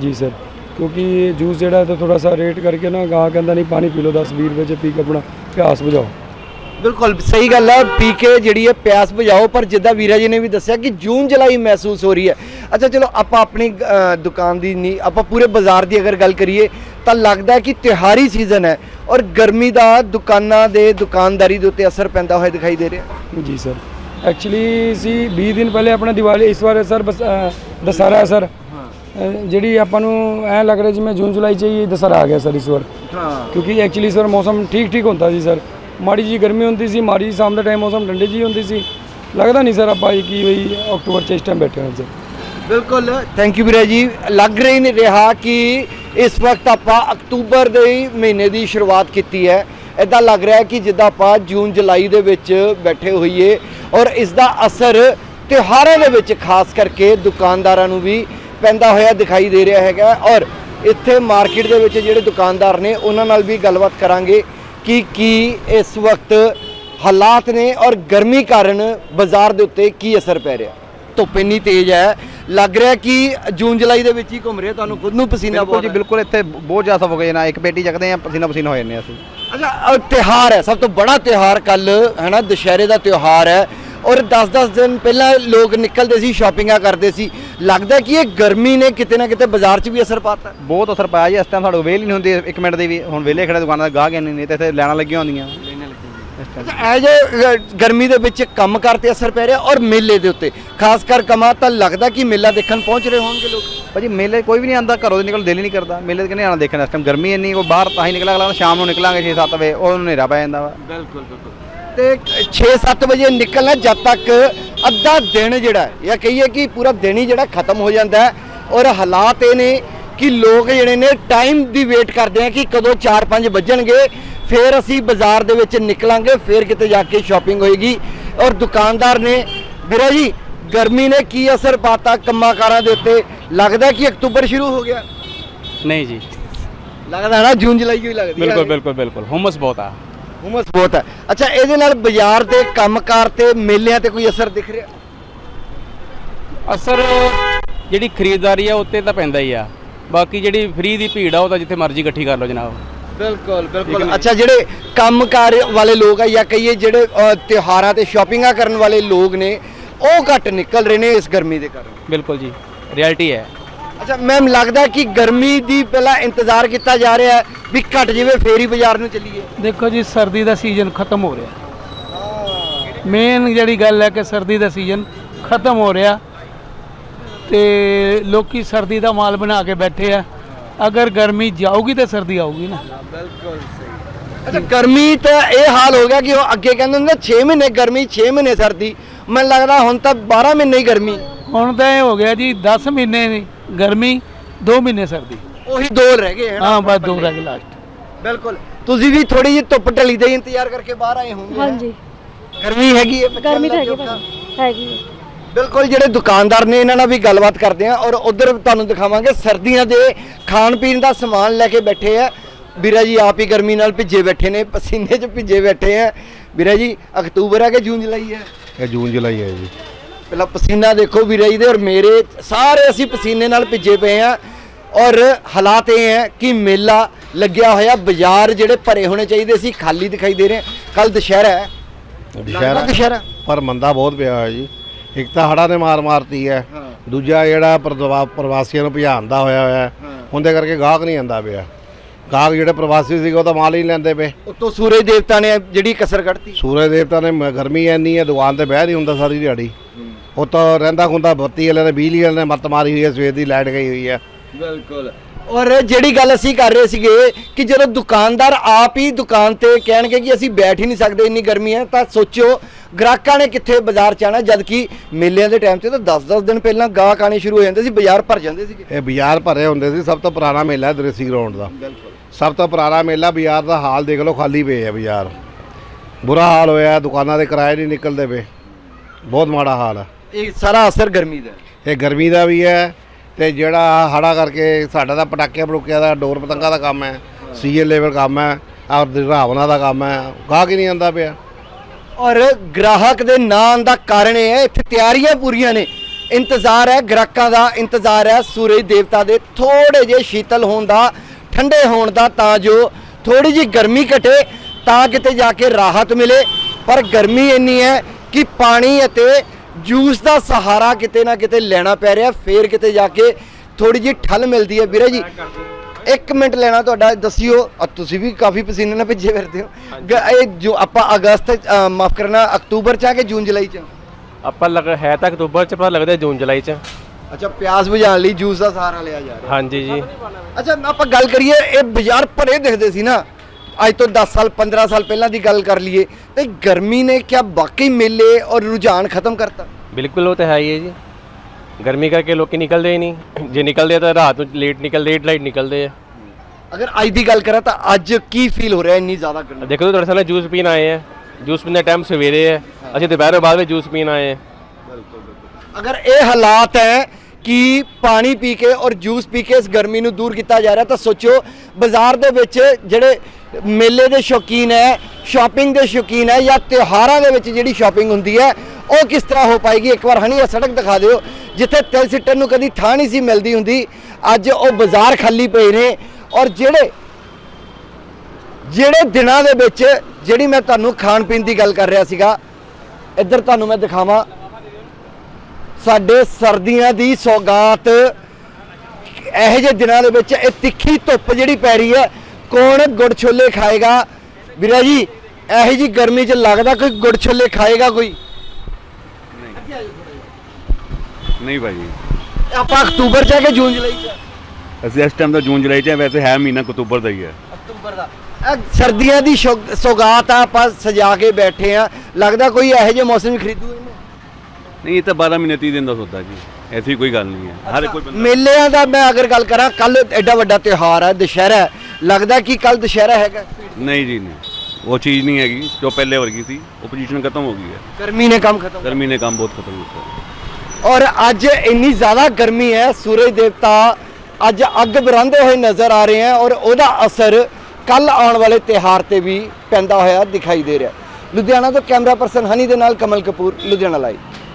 ਜੀ ਸਰ। ਕਿਉਂਕਿ ਜੂਸ ਜਿਹੜਾ ਤਾਂ ਥੋੜਾ ਸਾ ਰੇਟ ਕਰਕੇ ਨਾ ਗਾਹ ਕਹਿੰਦਾ ਨਹੀਂ ਪਾਣੀ ਪੀ ਲਓ 10 20 ਰੁਪਏ 'ਚ ਪੀ ਕੇ ਆਪਣਾ ਪਿਆਸ ਬੁਝਾਓ। ਬਿਲਕੁਲ ਸਹੀ ਗੱਲ ਹੈ ਪੀ ਕੇ ਜਿਹੜੀ ਹੈ ਪਿਆਸ ਬੁਝਾਓ ਪਰ ਜਿੱਦਾਂ ਵੀਰਾ ਜੀ ਨੇ ਵੀ ਦੱਸਿਆ ਕਿ ਜੂਨ ਜੁਲਾਈ ਮਹਿਸੂਸ ਹੋ ਰਹੀ ਹੈ। ਅੱਛਾ ਚਲੋ ਆਪਾਂ ਆਪਣੀ ਦੁਕਾਨ ਦੀ ਨਹੀਂ ਆਪਾਂ ਪੂਰੇ ਬਾਜ਼ਾਰ ਦੀ ਅਗਰ ਗੱਲ ਕਰੀਏ ਤਾਂ ਲੱਗਦਾ ਕਿ ਤਿਉਹਾਰੀ ਸੀਜ਼ਨ ਹੈ ਔਰ ਗਰਮੀ ਦਾ ਦੁਕਾਨਾਂ ਦੇ ਦੁਕਾਨਦਾਰੀ ਦੇ ਉੱਤੇ ਅਸਰ ਪੈਂਦਾ ਹੋਇਆ ਦਿਖਾਈ ਦੇ ਰਿਹਾ। ਜੀ ਸਰ ਐਕਚੁਅਲੀ ਸੀ 20 ਦਿਨ ਪਹਿਲੇ ਆਪਣਾ ਦੀਵਾਲੀ ਇਸ ਵਾਰ ਸਰ ਬਸ ਦਸਹਰਾ ਸਰ ਜਿਹੜੀ ਆਪਾਂ ਨੂੰ ਐ ਲੱਗ ਰਿਹਾ ਜਿਵੇਂ ਜੂਨ ਜੁਲਾਈ ਚ ਹੀ ਦਸਹਰਾ ਆ ਗਿਆ ਸਰ ਇਸ ਵਾਰ। ਹਾਂ। ਕਿਉਂਕਿ ਐਕਚੁਅਲੀ ਸਰ ਮੌਸਮ ਠੀਕ ਠੀਕ ਹੁੰਦਾ ਸੀ ਸਰ। ਮਾੜੀ ਜੀ ਗਰਮੀ ਹੁੰਦੀ ਸੀ ਮਾੜੀ ਜੀ ਸ਼ਾਮ ਦਾ ਟਾਈਮ ਮੌਸਮ ਠੰਡੇ ਜੀ ਹੁੰਦੀ ਸੀ। ਲੱਗਦਾ ਨਹੀਂ ਸਰ ਆਪਾਂ ਕਿ ਬਈ ਅਕਤੂਬਰ ਚ ਇਸ ਟਾਈਮ ਬੈਠੇ ਹਾਂ ਸਰ। ਬਿਲਕੁਲ। ਥੈਂਕ ਯੂ ਵੀਰੇ ਜੀ। ਲੱਗ ਰਹੀ ਨਹੀਂ ਰਿਹਾ ਕਿ ਇਸ ਵਕਤ ਆਪਾਂ ਅਕਤੂਬਰ ਦੇ ਮਹੀਨੇ ਦੀ ਸ਼ੁਰੂਆਤ ਕੀਤੀ ਹੈ। ਇਦਾਂ ਲੱਗ ਰਿਹਾ ਕਿ ਜਿੱਦਾਂ ਆਪਾਂ ਜੂਨ ਜੁਲਾਈ ਦੇ ਵਿੱਚ ਬੈਠੇ ਹੋਈਏ ਔਰ ਇਸ ਦਾ ਅਸਰ ਤਿਉਹਾਰਾਂ ਦੇ ਵਿੱਚ ਖਾਸ ਕਰਕੇ ਦੁਕਾਨਦਾਰਾਂ ਨੂੰ ਵੀ ਪੈਂਦਾ ਹੋਇਆ ਦਿਖਾਈ ਦੇ ਰਿਹਾ ਹੈਗਾ। ਔਰ ਇੱਥੇ ਮਾਰਕੀਟ ਦੇ ਵਿੱਚ ਜਿਹੜੇ ਦੁਕਾਨਦਾਰ ਨੇ ਉਹਨਾਂ ਨਾਲ ਵੀ ਗੱਲਬਾਤ ਕਰਾਂਗੇ ਕਿ ਕੀ ਇਸ ਵਕਤ ਹਾਲਾਤ ਨੇ ਔਰ ਗਰਮੀ ਕਾਰਨ ਬਾਜ਼ਾਰ ਦੇ ਉੱਤੇ ਕੀ ਅਸਰ ਪੈ ਰਿਹਾ। ਧੁੱਪ ਇੰਨੀ ਤੇਜ਼ ਹੈ। ਲੱਗ ਰਿਹਾ ਕਿ ਜੂਨ ਜੁਲਾਈ ਦੇ ਵਿੱਚ ਹੀ ਘੁੰਮ ਰਿਹਾ। ਤੁਹਾਨੂੰ ਖੁਦ ਨੂੰ ਪਸੀਨਾ ਬਿਲਕੁਲ ਬਹੁਤ ਜੀ ਹੈ। ਬਿਲਕੁਲ ਇੱਥੇ ਬਹੁਤ ਜ਼ਿਆਦਾ ਹੋ ਗਏ ਨਾ। ਇੱਕ ਪੇਟੀ ਚੱਕਦੇ ਆ ਪਸੀਨਾ ਪਸੀਨਾ ਹੋ ਜਾਂਦੇ ਆ ਅਸੀਂ। ਅੱਛਾ ਤਿਉਹਾਰ ਹੈ। ਸਭ ਤੋਂ ਬੜਾ ਤਿਉਹਾਰ ਕੱਲ ਹੈ ਨਾ? ਦੁਸ਼ਹਿਰੇ ਦਾ ਤਿਉਹਾਰ ਹੈ। ਔਰ 10-10 ਦਿਨ ਪਹਿਲਾਂ ਲੋਕ ਨਿਕਲਦੇ ਸੀ ਸ਼ਾਪਿੰਗਾਂ ਕਰਦੇ ਸੀ। ਲੱਗਦਾ ਕਿ ਇਹ ਗਰਮੀ ਨੇ ਕਿਤੇ ਨਾ ਕਿਤੇ ਬਾਜ਼ਾਰ 'ਚ ਵੀ ਅਸਰ ਪਾਤਾ। ਬਹੁਤ ਅਸਰ ਪਾਇਆ ਜੀ ਇਸ ਟਾਈਮ ਸਾਡੇ ਵੇਲ ਹੀ ਨਹੀਂ ਹੁੰਦੀ। ਇੱਕ ਮਿੰਟ ਦੀ ਵੀ ਹੁਣ ਵੇਲੇ ਖੜੇ ਦੁਕਾਨਾਂ ਦਾ ਗਾਹਕ ਇੰਨੇ ਨਹੀਂ ਤੇ ਇੱਥੇ ਲੈਣਾ ਲੱਗੀਆਂ ਹੁੰਦੀਆਂ। ਇਹ ਜੇ ਗਰਮੀ ਦੇ ਵਿੱਚ ਕੰਮ ਕਾਰ ਤੇ ਅਸਰ ਪੈ ਰਿਹਾ ਔਰ ਮੇਲੇ ਦੇ ਉੱਤੇ। ਖਾਸ ਕਰ ਕਮਾ ਤਾਂ ਲੱਗਦਾ ਕਿ ਮੇਲਾ ਦੇਖਣ ਪਹੁੰਚ ਰਹੇ ਹੋਣਗੇ ਲੋਕ। ਭਾਜੀ ਮੇਲੇ ਕੋਈ ਵੀ ਨਹੀਂ ਆਂਦਾ ਘਰੋਂ ਨਿਕਲ ਦਿਲ ਹੀ ਨਹੀਂ ਕਰਦਾ। ਮੇਲੇ ਤੇ ਕਿਹਨੇ ਆਣਾ ਦੇਖਣ ਇਸ ਟਾਈਮ ਗਰਮੀ ਇੰਨੀ ਉਹ ਬਾਹਰ ਤਾਂ ਹੀ ਨਿਕਲਾ ਅਗਲਾ ਸ਼ਾਮ ਨੂੰ ਨਿਕਲਾਂਗੇ 6-7 ਵਜੇ ਉਹ ਹਨੇਰਾ ਪੈ ਜਾਂਦਾ ਵਾ। ਬਿਲਕੁਲ ਬਿਲਕੁਲ। ਤੇ 6-7 ਵਜੇ ਨਿਕਲਣਾ ਜਦ ਤੱਕ ਅੱਧਾ ਦਿਨ ਜਿਹੜਾ ਜਾਂ ਕਹੀਏ ਕਿ ਪੂਰਾ ਦਿਨ ਹੀ ਜਿਹੜਾ ਖਤਮ ਹੋ ਜਾਂਦਾ ਹੈ। ਔਰ ਹਾਲਾਤ ਇਹ ਨੇ ਕਿ ਲੋਕ ਜਿਹੜੇ ਨੇ ਟਾਈਮ ਦੀ ਵੇਟ ਕਰਦੇ ਆ ਕਿ ਕਦੋਂ 4-5 ਵੱਜਣਗੇ ਫਿਰ ਅਸੀਂ ਬਾਜ਼ਾਰ ਦੇ ਵਿੱਚ ਨਿਕਲਾਂਗੇ ਫਿਰ ਕਿਤੇ ਜਾ ਕੇ ਸ਼ਾਪਿੰਗ ਹੋਏਗੀ। ਔਰ ਦੁਕਾਨਦਾਰ ਨੇ ਵੀਰਾ ਜੀ ਗਰਮੀ ਨੇ ਕੀ ਅਸਰ ਪਾਤਾ ਕੰਮਾਂਕਾਰਾਂ ਦੇ ਉੱਤੇ? ਲੱਗਦਾ ਕਿ ਅਕਤੂਬਰ ਸ਼ੁਰੂ ਹੋ ਗਿਆ? ਨਹੀਂ ਜੀ। ਲੱਗਦਾ ਨਾ ਜੂਨ ਜੁਲਾਈ ਹੀ ਲੱਗਦੀ ਬਿਲਕੁਲ ਬਿਲਕੁਲ ਬਿਲਕੁਲ। ਹਮਸ ਬਹੁਤ ਆ। ਹੁਮਸ ਬਹੁਤ ਹੈ। ਅੱਛਾ ਇਹਦੇ ਨਾਲ ਬਾਜ਼ਾਰ ਦੇ ਕੰਮਕਾਰ ਤੇ ਮੇਲਿਆਂ ਤੇ ਕੋਈ ਅਸਰ ਦਿਖ ਰਿਹਾ? ਅਸਰ ਜਿਹੜੀ ਖਰੀਦਦਾਰੀ ਆ ਉੱਤੇ ਤਾਂ ਪੈਂਦਾ ਹੀ ਆ। ਬਾਕੀ ਜਿਹੜੀ ਫ੍ਰੀ ਦੀ ਭੀੜ ਆ ਉਹ ਤਾਂ ਜਿੱਥੇ ਮਰਜ਼ੀ ਇਕੱਠੀ ਕਰ ਲਓ ਜਨਾਬ। ਬਿਲਕੁਲ ਬਿਲਕੁਲ। ਅੱਛਾ ਜਿਹੜੇ ਕੰਮਕਾਰ ਵਾਲੇ ਲੋਕ ਆ ਜਾਂ ਕਹੀਏ ਜਿਹੜੇ ਤਿਉਹਾਰਾਂ ਤੇ ਸ਼ਾਪਿੰਗਾਂ ਕਰਨ ਵਾਲੇ ਲੋਕ ਨੇ ਉਹ ਘੱਟ ਨਿਕਲ ਰਹੇ ਨੇ ਇਸ ਗਰਮੀ ਦੇ ਕਾਰਨ? ਬਿਲਕੁਲ ਜੀ। ਰਿਐਲਿਟੀ ਹੈ। ਅੱਛਾ ਮੈਮ ਲੱਗਦਾ ਕਿ ਗਰਮੀ ਦੀ ਪਹਿਲਾਂ ਇੰਤਜ਼ਾਰ ਕੀਤਾ ਜਾ ਰਿਹਾ ਹੈ ਵੀ ਘਟ ਜਾਵੇ ਫੇਰ ਹੀ ਬਾਜ਼ਾਰ ਨੂੰ ਚੱਲੀਏ। ਦੇਖੋ ਜੀ ਸਰਦੀ ਦਾ ਸੀਜ਼ਨ ਖਤਮ ਹੋ ਰਿਹਾ। ਮੇਨ ਜਿਹੜੀ ਗੱਲ ਹੈ ਕਿ ਸਰਦੀ ਦਾ ਸੀਜ਼ਨ ਖਤਮ ਹੋ ਰਿਹਾ ਤੇ ਲੋਕੀ ਸਰਦੀ ਦਾ ਮਾਲ ਬਣਾ ਕੇ ਬੈਠੇ ਆ। ਅਗਰ ਗਰਮੀ ਜਾਊਗੀ ਤੇ ਸਰਦੀ ਆਊਗੀ ਨਾ। ਅੱਛਾ ਗਰਮੀ ਤਾਂ ਇਹ ਹਾਲ ਹੋ ਗਿਆ ਕਿ ਉਹ ਅੱਗੇ ਕਹਿੰਦੇ ਹੁੰਦੇ 6 ਮਹੀਨੇ ਗਰਮੀ 6 ਮਹੀਨੇ ਸਰਦੀ। ਮੈਨੂੰ ਲੱਗਦਾ ਹੁਣ ਤਾਂ 12 ਮਹੀਨੇ ਹੀ ਗਰਮੀ। ਹੁਣ ਤਾਂ ਇਹ ਹੋ ਗਿਆ ਜੀ 10 ਮਹੀਨੇ ਦੀ ਗਰਮੀ 2 ਮਹੀਨੇ ਸਰਦੀ। ਉਹੀ ਦੋ ਰਹਿ ਗਏ ਹੈ ਨਾ ਹਾਂ ਬਸ ਦੋ ਰਹਿ ਗਏ ਲਾਸਟ ਬਿਲਕੁਲ। ਤੁਸੀਂ ਵੀ ਥੋੜੀ ਜਿਹੀ ਧੁੱਪ ਢਲੀ ਦਾ ਇੰਤਜ਼ਾਰ ਕਰਕੇ ਬਾਹਰ ਆਏ ਹੋਵੋਗੇ ਹਾਂਜੀ। ਗਰਮੀ ਹੈਗੀ ਹੈ ਗਰਮੀ ਤਾਂ ਹੈਗੀ ਭਾਜੀ ਹੈਗੀ ਹੈ। ਬਿਲਕੁਲ ਜਿਹੜੇ ਦੁਕਾਨਦਾਰ ਨੇ ਇਹਨਾਂ ਨਾਲ ਵੀ ਗੱਲਬਾਤ ਕਰਦੇ ਆ ਔਰ ਉਧਰ ਤੁਹਾਨੂੰ ਦਿਖਾਵਾਂਗੇ ਸਰਦੀਆਂ ਦੇ ਖਾਣ ਪੀਣ ਦਾ ਸਮਾਨ ਲੈ ਕੇ ਬੈਠੇ ਆ। ਵੀਰਾ ਜੀ ਆਪ ਹੀ ਗਰਮੀ ਨਾਲ ਭਿੱਜੇ ਬੈਠੇ ਨੇ ਪਸੀਨੇ 'ਚ ਭਿੱਜੇ ਬੈਠੇ ਆ। ਵੀਰਾ ਜੀ ਅਕਤੂਬਰ ਹੈ ਕਿ ਜੂਨ ਜੁਲਾਈ ਹੈ? ਇਹ ਜੂਨ ਜੁਲਾਈ ਹੈ ਜੀ। ਪਹਿਲਾਂ ਪਸੀਨਾ ਦੇਖੋ ਵੀਰਾ ਜੀ ਦੇ ਔਰ ਮੇਰੇ ਸਾਰੇ ਅਸੀਂ ਪਸੀਨੇ ਨਾਲ ਭਿੱਜੇ ਪਏ ਆ ਔਰ ਹਾਲਾਤ ਇਹ ਹੈ ਕਿ ਮੇਲਾ ਲੱਗਿਆ ਹੋਇਆ ਬਾਜ਼ਾਰ ਜਿਹੜੇ ਭਰੇ ਹੋਣੇ ਚਾਹੀਦੇ ਸੀ ਖਾਲੀ ਦਿਖਾਈ ਦੇ ਰਹੇ। ਕੱਲ ਦੁਸ਼ਹਿਰਾ ਹੈ। ਲੱਗਦਾ ਦੁਸ਼ਹਿਰਾ। ਪਰ ਮੰਦਾ ਬਹੁਤ ਪਿਆ ਹੋਇਆ ਜੀ। ਇੱਕ ਤਾਂ ਹੜਾ ਨੇ ਮਾਰ ਮਾਰਤੀ ਹੈ। ਦੂਜਾ ਜਿਹੜਾ ਪ੍ਰਵਾਸੀਆਂ ਨੂੰ ਭਜਾਉਂਦਾ ਹੋਇਆ ਹੋਇਆ ਹੈ, ਉਹਦੇ ਕਰਕੇ ਗਾਹਕ ਨਹੀਂ ਆਂਦਾ ਪਿਆ। ਗਾਹਕ ਜਿਹੜੇ ਪ੍ਰਵਾਸੀ ਸੀਗੇ ਉਹ ਤਾਂ ਮਾਲ ਹੀ ਨਹੀਂ ਲੈਂਦੇ ਪਏ। ਉਤੋਂ ਸੂਰਜ ਦੇਵਤਾ ਨੇ ਜਿਹੜੀ ਕਸਰ ਕੱਢਤੀ। ਸੂਰਜ ਦੇਵਤਾ ਨੇ ਮ- ਗਰਮੀ ਐਨੀ ਹੈ ਦੁਕਾਨ ਤੇ ਬਹਿ ਨਹੀਂ ਹੁੰਦਾ ਸਾਰੀ ਦਿਹਾੜੀ। ਉਹ ਤਾਂ ਰਹਿੰਦਾ ਖੁੰਦਾ ਬੱਤੀ ਵਾਲੇ ਨੇ ਬਿਜਲੀ ਵਾਲੇ ਨੇ ਮੱਤ ਮਾਰੀ ਹੋਈ ਹੈ ਸਵੇਰ ਦੀ ਲਾਈਟ ਗਈ ਹੋਈ ਹੈ। ਬਿਲਕੁਲ। ਔਰ ਜਿਹੜੀ ਗੱਲ ਅਸੀਂ ਕਰ ਰਹੇ ਸੀਗੇ ਕਿ ਜਦੋਂ ਦੁਕਾਨਦਾਰ ਆਪ ਹੀ ਦੁਕਾਨ ਤੇ ਕਹਿਣਗੇ ਕਿ ਅਸੀਂ ਬੈਠ ਹੀ ਨਹੀਂ ਸਕਦੇ ਇੰਨੀ ਗਰਮੀ ਹੈ ਤਾਂ ਸੋਚੋ ਗ੍ਰਾਹਕਾਂ ਨੇ ਕਿੱਥੇ ਬਾਜ਼ਾਰ ਚ ਆਣਾ ਜਦ ਕਿ ਮੇਲਿਆਂ ਦੇ ਟਾਈਮ ਤੇ ਤਾਂ 10-10 ਦਿਨ ਪਹਿਲਾਂ ਗਾਹਕ ਆਣੇ ਸ਼ੁਰੂ ਹੋ ਜਾਂਦੇ ਸੀ ਬਾਜ਼ਾਰ ਭਰ ਜਾਂਦੇ ਸੀਗੇ। ਇਹ ਬਾਜ਼ਾਰ ਭਰੇ ਹੁੰਦੇ ਸੀ ਸਭ ਤੋਂ ਪੁਰਾਣਾ ਮੇਲਾ ਹੈ ਦ੍ਰਿਸ਼ੀ ਗਰਾਊਂਡ ਦਾ। ਬਿਲਕੁਲ। ਸਭ ਤੋਂ ਪੁਰਾਣਾ ਮੇਲਾ ਬਾਜ਼ਾਰ ਦਾ ਹਾਲ ਦੇਖ ਲਓ ਖਾਲੀ ਪਏ ਆ ਬਾਜ਼ਾਰ। ਬੁਰਾ ਹਾਲ ਹੋਇਆ ਦੁਕਾਨਾਂ ਦੇ ਕਿਰਾਏ ਨਹੀਂ ਨਿਕਲਦੇ ਪਏ। ਬਹੁਤ ਮਾੜਾ ਹਾਲ ਹੈ ਇਹ ਸਾਰਾ ਅਸਰ ਗਰਮੀ ਦਾ। ਇਹ ਗਰਮੀ ਦਾ ਵੀ ਹੈ ਤੇ ਜਿਹੜਾ ਹੜਾ ਕਰਕੇ ਸਾਡਾ ਤਾਂ ਪਟਾਕਿਆਂ ਪਟੂਕਿਆਂ ਦਾ ਡੋਰ ਪਤੰਗਾ ਦਾ ਕੰਮ ਹੈ ਸੀਜ਼ਨ ਲੈਵਲ ਕੰਮ ਹੈ ਔਰ ਰਾਵਣਾ ਦਾ ਕੰਮ ਹੈ ਗਾਹਕ ਹੀ ਨਹੀਂ ਆਂਦਾ ਪਿਆ। ਔਰ ਗ੍ਰਾਹਕ ਦੇ ਨਾਂ ਦਾ ਕਾਰਨ ਇਹ ਹੈ ਇੱਥੇ ਤਿਆਰੀਆਂ ਪੂਰੀਆਂ ਨੇ। ਇੰਤਜ਼ਾਰ ਹੈ ਗ੍ਰਾਹਕਾਂ ਦਾ ਇੰਤਜ਼ਾਰ ਹੈ ਸੂਰਜ ਦੇਵਤਾ ਦੇ ਥੋੜੇ ਜਿਹੇ ਸ਼ੀਤਲ ਹੋਣ ਦਾ ਠੰਡੇ ਹੋਣ ਦਾ ਤਾਂ ਜੋ ਥੋੜੀ ਜਿਹੀ ਗਰਮੀ ਘਟੇ ਤਾਂ ਕਿਤੇ ਜਾ ਕੇ ਰਾਹਤ ਮਿਲੇ। ਪਰ ਗਰਮੀ ਇੰਨੀ ਹੈ ਕਿ ਪਾਣੀ ਅਤੇ ਜੂਸ ਦਾ ਸਹਾਰਾ ਕਿਤੇ ਨਾ ਕਿਤੇ ਲੈਣਾ ਪੈ ਰਿਹਾ। ਫੇਰ ਕਿਤੇ ਜਾ ਕੇ ਥੋੜੀ ਜਿਹੀ ਠੱਲ ਮਿਲਦੀ ਹੈ। ਵੀਰੇ ਜੀ ਇੱਕ ਮਿੰਟ ਲੈਣਾ ਤੁਹਾਡਾ ਦੱਸਿਓ। ਤੁਸੀਂ ਵੀ ਕਾਫੀ ਪਸੀਨੇ ਨਾਲ ਭਿੱਜੇ ਫਿਰਦੇ ਹੋ। ਇਹ ਜੋ ਆਪਾਂ ਅਗਸਤ ਮਾਫ ਕਰਨਾ ਅਕਤੂਬਰ ਚ ਆ ਕੇ ਜੂਨ ਜੁਲਾਈ ਚ? ਆਪਾਂ ਲੱਗ ਹੈ ਤਾਂ ਅਕਤੂਬਰ ਚ ਪਤਾ ਲੱਗਦਾ ਜੂਨ ਜੁਲਾਈ ਚ। ਅੱਛਾ ਪਿਆਸ ਬੁਝਾਉਣ ਲਈ ਜੂਸ ਦਾ ਸਹਾਰਾ ਲਿਆ ਜਾ ਰਿਹਾ। ਹਾਂਜੀ ਜੀ। ਅੱਛਾ ਆਪਾਂ ਗੱਲ ਕਰੀਏ ਇਹ ਬਾਜ਼ਾਰ ਭਰੇ ਦਿਖਦੇ ਸੀ ਨਾ। ਅੱਜ ਤੋਂ 10 ਸਾਲ 15 ਸਾਲ ਪਹਿਲਾਂ ਦੀ ਗੱਲ ਕਰ ਲਈਏ ਤੇ ਗਰਮੀ ਨੇ ਕਿਆ ਵਾਕਈ ਮੇਲੇ ਔਰ ਰੁਝਾਨ ਖਤਮ ਕਰਤਾ? ਬਿਲਕੁਲ ਉਹ ਤਾਂ ਹੈ ਹੀ ਹੈ ਜੀ। ਗਰਮੀ ਕਰਕੇ ਲੋਕੀ ਨਿਕਲਦੇ ਹੀ ਨਹੀਂ। ਜੇ ਨਿਕਲਦੇ ਆ ਤਾਂ ਰਾਤ ਨੂੰ ਲੇਟ ਨਿਕਲ ਲੇਟ ਲਾਈਟ ਨਿਕਲਦੇ ਆ। ਅਗਰ ਅੱਜ ਦੀ ਗੱਲ ਕਰਾਂ ਤਾਂ ਅੱਜ ਕੀ ਫੀਲ ਹੋ ਰਿਹਾ ਇੰਨੀ ਜ਼ਿਆਦਾ ਗਰਮੀ? ਦੇਖੋ ਤੁਹਾਡੇ ਸਾਹਮਣੇ ਜੂਸ ਪੀਣ ਆਏ ਆ। ਜੂਸ ਪੀਣ ਦਾ ਟਾਈਮ ਸਵੇਰੇ ਹੈ। ਅਸੀਂ ਦੁਪਹਿਰ ਬਾਅਦ ਵਿੱਚ ਜੂਸ ਪੀਣ ਆਏ ਆ। ਅਗਰ ਇਹ ਹਾਲਾਤ ਹੈ ਕਿ ਪਾਣੀ ਪੀ ਕੇ ਔਰ ਜੂਸ ਪੀ ਕੇ ਇਸ ਗਰਮੀ ਨੂੰ ਦੂਰ ਕੀਤਾ ਜਾ ਰਿਹਾ ਤਾਂ ਸੋਚੋ ਬਾਜ਼ਾਰ ਦੇ ਵਿੱਚ ਜਿਹੜੇ ਮੇਲੇ ਦੇ ਸ਼ੌਕੀਨ ਹੈ ਸ਼ਾਪਿੰਗ ਦੇ ਸ਼ੌਕੀਨ ਹੈ ਜਾਂ ਤਿਉਹਾਰਾਂ ਦੇ ਵਿੱਚ ਜਿਹੜੀ ਸ਼ਾਪਿੰਗ ਹੁੰਦੀ ਹੈ, ਉਹ ਕਿਸ ਤਰ੍ਹਾਂ ਹੋ ਪਾਏਗੀ? ਇੱਕ ਵਾਰ ਹਣੀ ਇਹ ਸੜਕ ਦਿਖਾ ਦਿਓ, ਜਿੱਥੇ ਤਿਲ ਸਿੱਟਣ ਨੂੰ ਕਦੀ ਥਾਂ ਨਹੀਂ ਸੀ ਮਿਲਦੀ ਹੁੰਦੀ, ਅੱਜ ਉਹ ਬਾਜ਼ਾਰ ਖਾਲੀ ਪਏ ਨੇ ਔਰ ਜਿਹੜੇ ਜਿਹੜੇ ਦਿਨਾਂ ਦੇ ਵਿੱਚ ਜਿਹੜੀ ਮੈਂ ਤੁਹਾਨੂੰ ਖਾਣ ਪੀਣ ਦੀ ਗੱਲ ਕਰ ਰਿਹਾ ਸੀਗਾ, ਇੱਧਰ ਤੁਹਾਨੂੰ ਮੈਂ ਦਿਖਾਵਾਂ। ਸਾਡੇ ਸਰਦੀਆਂ ਦੀ ਸੌਗਾਤ ਇਹੋ ਜਿਹੇ ਦਿਨਾਂ ਦੇ ਵਿੱਚ ਇਹ ਤਿੱਖੀ ਧੁੱਪ ਜਿਹੜੀ ਪੈ ਰਹੀ ਹੈ ਕੌਣ ਗੁੜ ਛੋਲੇ ਖਾਏਗਾ? ਵੀਰਾ ਜੀ ਇਹੋ ਜੀ ਗਰਮੀ 'ਚ ਲੱਗਦਾ ਕੋਈ ਗੁੜ ਛੋਲੇ ਖਾਏਗਾ ਕੋਈ? ਨਹੀਂ ਭਾਜੀ ਆਪਾਂ ਅਕਤੂਬਰ 'ਚ ਆ ਕੇ ਜੂਨ ਜੁਲਾਈ 'ਚ। ਅਸੀਂ ਇਸ ਟਾਈਮ ਦਾ ਜੂਨ ਜੁਲਾਈ ਚ ਹਾਂ, ਵੈਸੇ ਹੈ ਮਹੀਨਾ ਅਕਤੂਬਰ ਦਾ ਹੀ ਹੈ ਅਕਤੂਬਰ ਦਾ। ਇਹ ਸਰਦੀਆਂ ਦੀ ਸ਼ੌ- ਸੌਗਾਤ ਆ ਆਪਾਂ ਸਜਾ ਕੇ ਬੈਠੇ ਆ। ਲੱਗਦਾ ਕੋਈ ਇਹੋ ਜਿਹੇ ਮੌਸਮ 'ਚ ਖਰੀਦੂ। ਇਹਨੂੰ ਨਹੀਂ ਇਹ ਤਾਂ 12 ਮਹੀਨੇ 30 ਦਿਨ ਦਾ ਸੌਦਾ ਜੀ। ਐਸੀ ਕੋਈ ਗੱਲ ਨਹੀਂ ਹੈ। ਹਰ ਕੋਈ ਬੰਦਾ ਮੇਲਿਆਂ ਦਾ ਮੈਂ ਅਗਰ ਗੱਲ ਕਰਾਂ ਕੱਲ ਐਡਾ ਵੱਡਾ ਤਿਉਹਾਰ ਹੈ ਦੁਸ਼ਹਿਰਾ। ਲੱਗਦਾ ਕਿ ਕੱਲ ਦੁਸ਼ਹਿਰਾ ਹੈਗਾ? ਨਹੀਂ ਜੀ ਨਹੀਂ। ਉਹ ਚੀਜ਼ ਨਹੀਂ ਹੈਗੀ ਜੋ ਪਹਿਲੇ ਵਰਗੀ ਸੀ ਉਹ ਪੋਜੀਸ਼ਨ ਖਤਮ ਹੋ ਗਈ ਹੈ। ਗਰਮੀ ਨੇ ਕੰਮ ਖਤਮ ਗਰਮੀ ਨੇ ਕੰਮ ਬਹੁਤ ਖਤਮ ਕੀਤਾ। ਔਰ ਅੱਜ ਇੰਨੀ ਜ਼ਿਆਦਾ ਗਰਮੀ ਹੈ ਸੂਰਜ ਦੇਵਤਾ ਅੱਜ ਅੱਗ ਬਰਾਂਦੇ ਹੋਏ ਨਜ਼ਰ ਆ ਰਹੇ ਹੈ ਔਰ ਉਹਦਾ ਅਸਰ ਕੱਲ ਆਉਣ ਵਾਲੇ ਤਿਹਾਰ ਤੇ ਵੀ ਪੈਂਦਾ ਹੋਇਆ ਦਿਖਾਈ ਦੇ ਰਿਹਾ। ਲੁਧਿਆਣਾ ਤੋਂ ਕੈਮਰਾ ਪਰਸਨ ਹਨੀ ਦੇ ਨਾਲ ਕਮਲ ਕਪੂਰ ਲੁਧਿਆਣਾ ਲਾਈਵ।